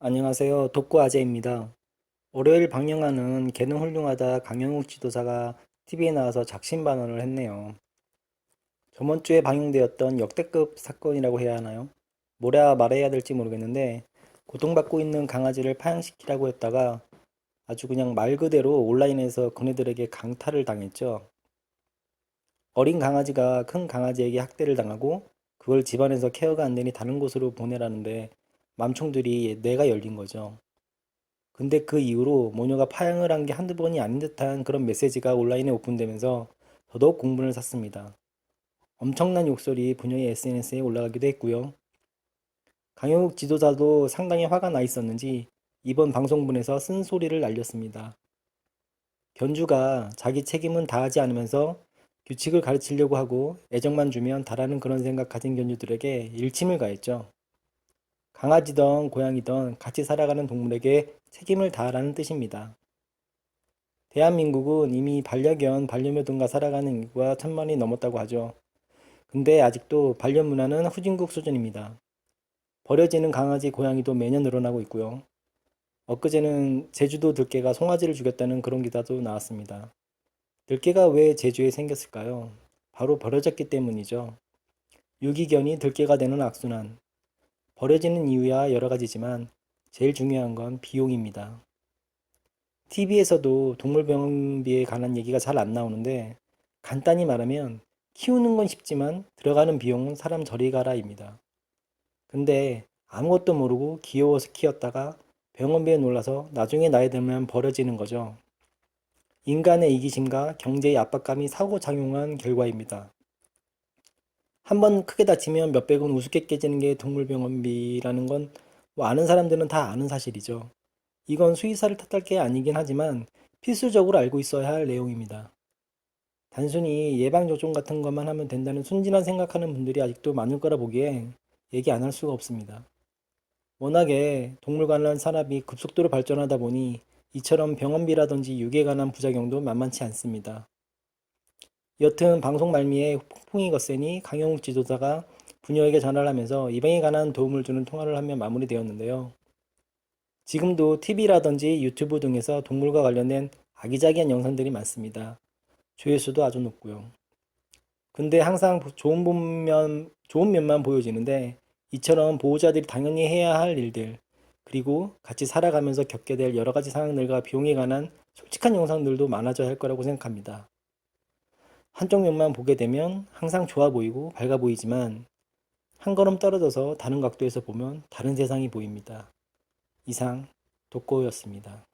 안녕하세요. 독고 아재입니다. 월요일 방영하는 개는 훌륭하다 강영욱 지도사가 TV에 나와서 작심 반언을 했네요. 저번 주에 방영되었던 역대급 사건이라고 해야 하나요? 뭐라 말해야 될지 모르겠는데 고통받고 있는 강아지를 파양시키라고 했다가 아주 그냥 말 그대로 온라인에서 그네들에게 강탈을 당했죠. 어린 강아지가 큰 강아지에게 학대를 당하고 그걸 집안에서 케어가 안 되니 다른 곳으로 보내라는데 맘총들이 뇌가 열린 거죠. 근데 그 이후로 모녀가 파양을 한 게 한두 번이 아닌 듯한 그런 메시지가 온라인에 오픈되면서 더더욱 공분을 샀습니다. 엄청난 욕설이 부녀의 SNS에 올라가기도 했고요. 강영욱 지도자도 상당히 화가 나 있었는지 이번 방송분에서 쓴소리를 날렸습니다. 견주가 자기 책임은 다하지 않으면서 규칙을 가르치려고 하고 애정만 주면 다라는 그런 생각 가진 견주들에게 일침을 가했죠. 강아지든 고양이든 같이 살아가는 동물에게 책임을 다하라는 뜻입니다. 대한민국은 이미 반려견, 반려묘 등과 살아가는 인구가 천만이 넘었다고 하죠. 근데 아직도 반려 문 화는 후진국 수준입니다. 버려지는 강아지, 고양이도 매년 늘어나고 있고요. 엊그제는 제주도 들개가 송아지를 죽였다는 그런 기사도 나왔습니다. 들개가 왜 제주에 생겼을까요? 바로 버려졌기 때문이죠. 유기견이 들개가 되는 악순환. 버려지는 이유야 여러 가지지만 제일 중요한 건 비용입니다. TV에서도 동물병원비에 관한 얘기가 잘 안 나오는데 간단히 말하면 키우는 건 쉽지만 들어가는 비용은 사람 저리 가라입니다. 근데 아무것도 모르고 귀여워서 키웠다가 병원비에 놀라서 나중에 나이 들면 버려지는 거죠. 인간의 이기심과 경제의 압박감이 상호작용한 결과입니다. 한 번 크게 다치면 몇백 원 우습게 깨지는 게 동물병원비라는 건 뭐 아는 사람들은 다 아는 사실이죠. 이건 수의사를 탓할 게 아니긴 하지만 필수적으로 알고 있어야 할 내용입니다. 단순히 예방접종 같은 것만 하면 된다는 순진한 생각하는 분들이 아직도 많을 거라 보기에 얘기 안 할 수가 없습니다. 워낙에 동물 관련 산업이 급속도로 발전하다 보니 이처럼 병원비라든지 육에 관한 부작용도 만만치 않습니다. 여튼 방송 말미에 폭풍이 거세니 강영욱 지도자가 부녀에게 전화를 하면서 입양에 관한 도움을 주는 통화를 하며 마무리되었는데요. 지금도 TV라든지 유튜브 등에서 동물과 관련된 아기자기한 영상들이 많습니다. 조회수도 아주 높고요. 근데 항상 좋은 면, 좋은 면만 보여지는데 이처럼 보호자들이 당연히 해야 할 일들, 그리고 같이 살아가면서 겪게 될 여러 가지 상황들과 비용에 관한 솔직한 영상들도 많아져야 할 거라고 생각합니다. 한쪽 면만 보게 되면 항상 좋아 보이고 밝아 보이지만 한 걸음 떨어져서 다른 각도에서 보면 다른 세상이 보입니다. 이상 독고였습니다.